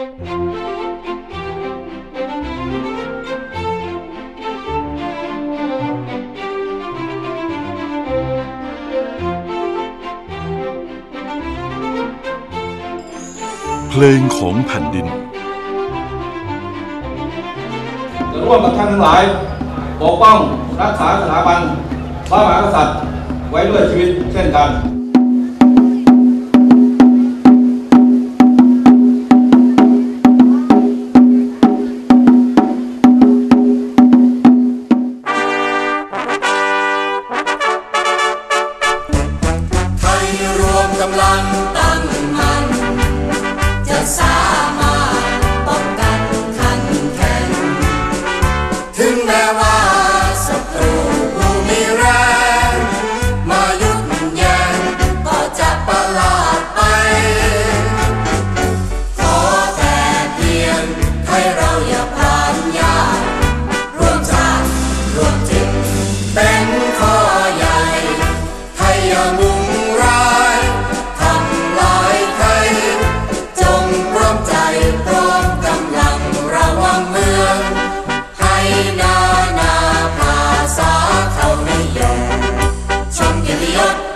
เพลงของแผ่นดินจะร่วมกับท่านทั้งหลายปกป้องรักษาสถาบันพระมหากษัตริย์ไว้ด้วยชีวิตเช่นกัน กำลังตั้งมั่นจะสามารถป้องกันขันแข็งถึงแม้ว่า Lord.